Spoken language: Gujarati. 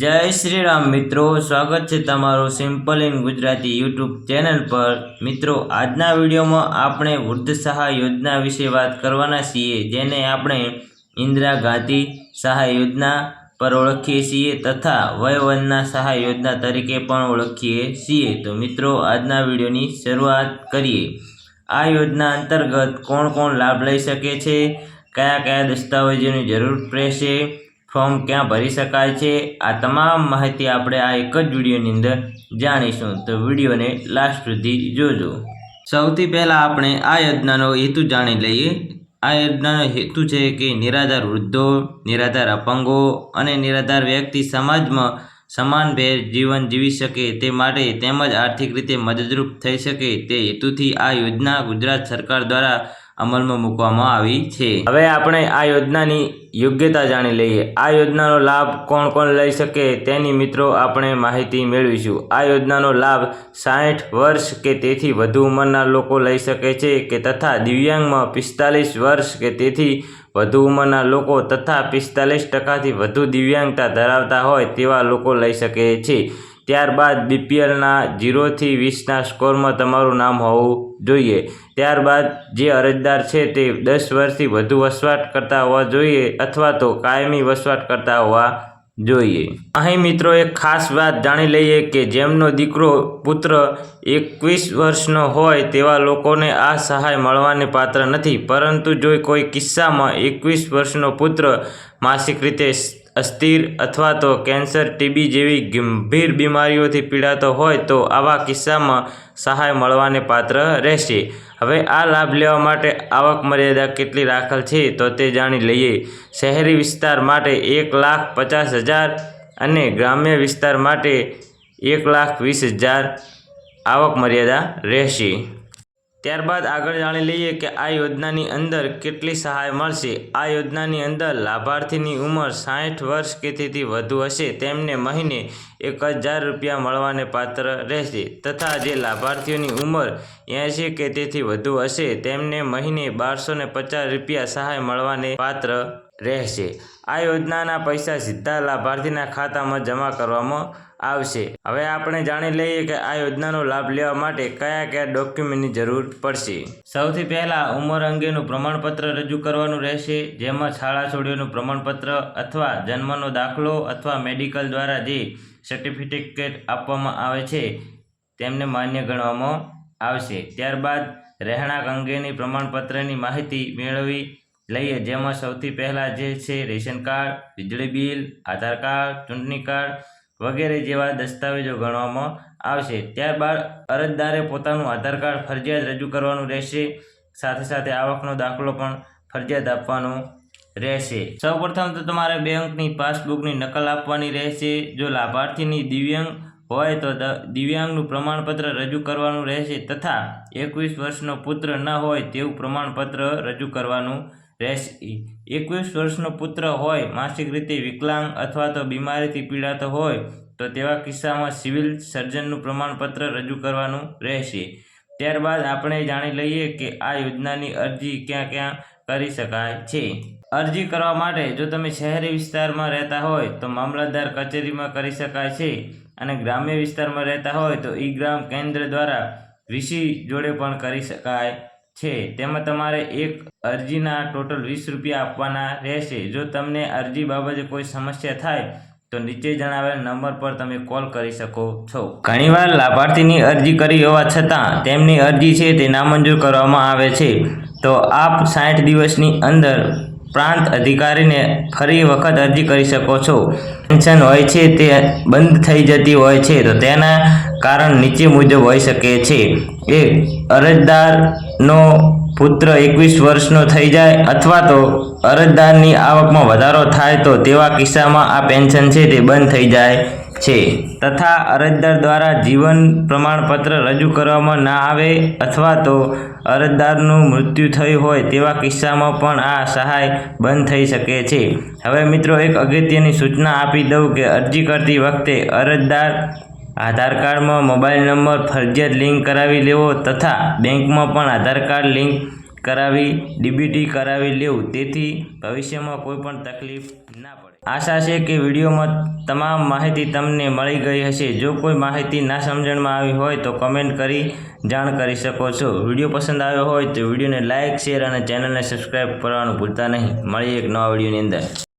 જય શ્રી રામ મિત્રો, સ્વાગત છે તમારું simple in Gujarati YouTube channel પર. મિત્રો, આજના વિડીયોમાં આપણે વૃદ્ધ સહાય યોજના વિશે વાત કરવાના છીએ, જેને આપણે ઇન્દિરા ગાંધી સહાય યોજના પર ઓળખીએ છીએ તથા વયવનના સહાય યોજના તરીકે પણ ઓળખીએ છીએ. તો મિત્રો, આજના વિડીયોની શરૂઆત કરીએ. આ યોજના અંતર્ગત કોણ કોણ લાભ લઈ શકે છે? કયા કયા દસ્તાવેજોની જરૂર રહેશે? ફોર્મ ક્યાં ભરી શકાય છે? આ તમામ માહિતી આપણે આ એક જ વિડીયોની અંદર જાણીશું. તો વિડીયોને લાસ્ટ સુધી જોજો. સૌથી પહેલાં આપણે આ યોજનાનો હેતુ જાણી લઈએ. આ યોજનાનો હેતુ છે કે નિરાધાર વૃદ્ધો, નિરાધાર અપંગો અને નિરાધાર વ્યક્તિ સમાજમાં સમાનભેર જીવન જીવી શકે તે માટે તેમજ આર્થિક રીતે મદદરૂપ થઈ શકે તે હેતુથી આ યોજના ગુજરાત સરકાર દ્વારા અમલમાં મૂકવામાં આવી છે. હવે આપણે આ યોજનાની યોગ્યતા જાણી લઈએ. આ યોજનાનો લાભ કોણ કોણ લઈ શકે તેની મિત્રો આપણે માહિતી મેળવીશું. આ યોજનાનો લાભ સાઠ વર્ષ કે તેથી વધુ ઉંમરના લોકો લઈ શકે છે કે તથા દિવ્યાંગમાં પિસ્તાલીસ વર્ષ કે તેથી વધુ ઉંમરના લોકો તથા પિસ્તાલીસ ટકાથી વધુ દિવ્યાંગતા ધરાવતા હોય તેવા લોકો લઈ શકે છે. ત્યારબાદ બીપીએલના જીરોથી વીસના સ્કોરમાં તમારું નામ હોવું જોઈએ. ત્યારબાદ જે અરજદાર છે તે દસ વર્ષથી વધુ વસવાટ કરતા હોવા જોઈએ અથવા તો કાયમી વસવાટ કરતા હોવા જોઈએ. અહીં મિત્રો એક ખાસ વાત જાણી લઈએ કે જેમનો દીકરો પુત્ર એકવીસ વર્ષનો હોય તેવા લોકોને આ સહાય મળવાને પાત્ર નથી. પરંતુ જો કોઈ કિસ્સામાં એકવીસ વર્ષનો પુત્ર માસિક રીતે અસ્થિર અથવા તો કેન્સર, ટીબી જેવી ગંભીર બીમારીઓથી પીડાતો હોય તો આવા કિસ્સામાં સહાય મળવાને પાત્ર રહેશે. હવે આ લાભ લેવા માટે આવક મર્યાદા કેટલી રાખેલ છે તો તે જાણી લઈએ. શહેરી વિસ્તાર માટે એક લાખ પચાસ હજાર અને ગ્રામ્ય વિસ્તાર માટે એક લાખ વીસ હજાર આવક મર્યાદા રહેશે. ત્યારબાદ આગળ જાણી લઈએ કે આ યોજનાની અંદર કેટલી સહાય મળશે. આ યોજનાની અંદર લાભાર્થીની ઉંમર સાઠ વર્ષ કે તેથી વધુ હશે. તેમને મહિને એક હજાર રૂપિયા મળવાને પાત્ર રહેશે તથા જે લાભાર્થીઓની ઉંમર એંશી કે તેથી વધુ હશે, તેમને મહિને બારસો ને પચાસ રૂપિયા સહાય મળવાને પાત્ર રહેશે. આ યોજનાના પૈસા સીધા લાભાર્થીના ખાતામાં જમા કરવામાં આવશે. હવે આપણે જાણી લઈએ કે આ યોજનાનો લાભ લેવા માટે કયા કયા ડોક્યુમેન્ટની જરૂર પડશે. સૌથી પહેલાં ઉંમર અંગેનું પ્રમાણપત્ર રજૂ કરવાનું રહેશે, જેમાં શાળા છોડીઓનું પ્રમાણપત્ર અથવા જન્મનો દાખલો અથવા મેડિકલ દ્વારા જે સર્ટિફિકેટ આપવામાં આવે છે, તેમને માન્ય ગણવામાં આવશે. ત્યારબાદ રહેણાંક અંગેની પ્રમાણપત્રની માહિતી મેળવી લઈએ, જેમાં સૌથી પહેલાં જે છે, રેશન કાર્ડ, વીજળી બિલ, આધાર કાર્ડ, ચૂંટણી કાર્ડ વગેરે જેવા દસ્તાવેજો ગણવામાં આવશે. ત્યારબાદ અરજદારે પોતાનું આધાર કાર્ડ ફરજિયાત રજૂ કરવાનું રહેશે. સાથે સાથે આવકનો દાખલો પણ ફરજિયાત આપવાનો રહેશે. સૌપ્રથમ તો તમારે બેંકની પાસબુકની નકલ આપવાની રહેશે. જો લાભાર્થીની દિવ્યાંગ હોય તો દિવ્યાંગનું પ્રમાણપત્ર રજૂ કરવાનું રહેશે તથા એકવીસ વર્ષનો પુત્ર ન હોય તેવું પ્રમાણપત્ર રજૂ કરવાનું રહેશે એકવીસ વર્ષનો પુત્ર હોય, માનસિક રીતે વિકલાંગ અથવા તો બીમારીથી પીડાતો હોય, તો તેવા કિસ્સામાં સિવિલ સર્જનનું પ્રમાણપત્ર રજૂ કરવાનું રહેશે. ત્યારબાદ આપણે જાણી લઈએ કે આ યોજનાની અરજી ક્યાં ક્યાં કરી શકાય છે. અરજી કરવા માટે જો તમે શહેરી વિસ્તારમાં રહેતા હોય, તો મામલતદાર કચેરીમાં કરી શકાય છે અને ગ્રામ્ય વિસ્તારમાં રહેતા હોય, તો ઈ ગ્રામ કેન્દ્ર દ્વારા વીસી જોડે પણ કરી શકાય છે. તેમાં તમારે એક અરજીના ટોટલ વીસ રૂપિયા આપવાના રહેશે. જો તમને અરજી બાબતે કોઈ સમસ્યા થાય, તો નીચે જણાવેલ નંબર પર તમે કોલ કરી શકો છો. ઘણીવાર લાભાર્થીની અરજી કરી હોવા છતાં, તેમની અરજી છે તે નામંજૂર કરવામાં આવે છે. તો આપ સાઠ દિવસની અંદર પ્રાંત અધિકારીને ફરી વખત અરજી કરી શકો છો. પેન્શન હોય છે તે બંધ થઈ જતી હોય છે, તો તેના કારણ નીચે મુજબ હોઈ શકે છે. એક અરજદારનો પુત્ર એકવીસ વર્ષનો થઈ જાય અથવા તો અરજદારની આવકમાં વધારો થાય તો તેવા કિસ્સામાં આ પેન્શન છે તે બંધ થઈ જાય છે. તથા અરજદાર દ્વારા જીવન પ્રમાણપત્ર રજૂ કરવામાં ના આવે અથવા તો અરજદારનું મૃત્યુ થયું હોય તેવા કિસ્સામાં પણ આ સહાય બંધ થઈ શકે છે. હવે મિત્રો એક અગત્યની સૂચના આપી દઉં કે અરજી કરતી વખતે અરજદાર આધાર કાર્ડમાં મોબાઈલ નંબર, ફરજિયાત લિંક કરાવી લેવો તથા બેંકમાં પણ આધાર કાર્ડ લિંક કરાવી, ડીબીટી કરાવી લેવું. તેથી ભવિષ્યમાં કોઈ પણ તકલીફ ના પડે. આશા છે કે વિડીયોમાં તમામ માહિતી તમને મળી ગઈ હશે. જો કોઈ માહિતી ના સમજણમાં આવી હોય તો કમેન્ટ કરી જાણ કરી શકો છો. વીડિયો પસંદ આવ્યો હોય તો વિડીયોને લાઇક શેર અને ચેનલને સબસ્ક્રાઈબ કરવાનું ભૂલતા નહીં. મળીએ એક નવા વિડીયોની અંદર.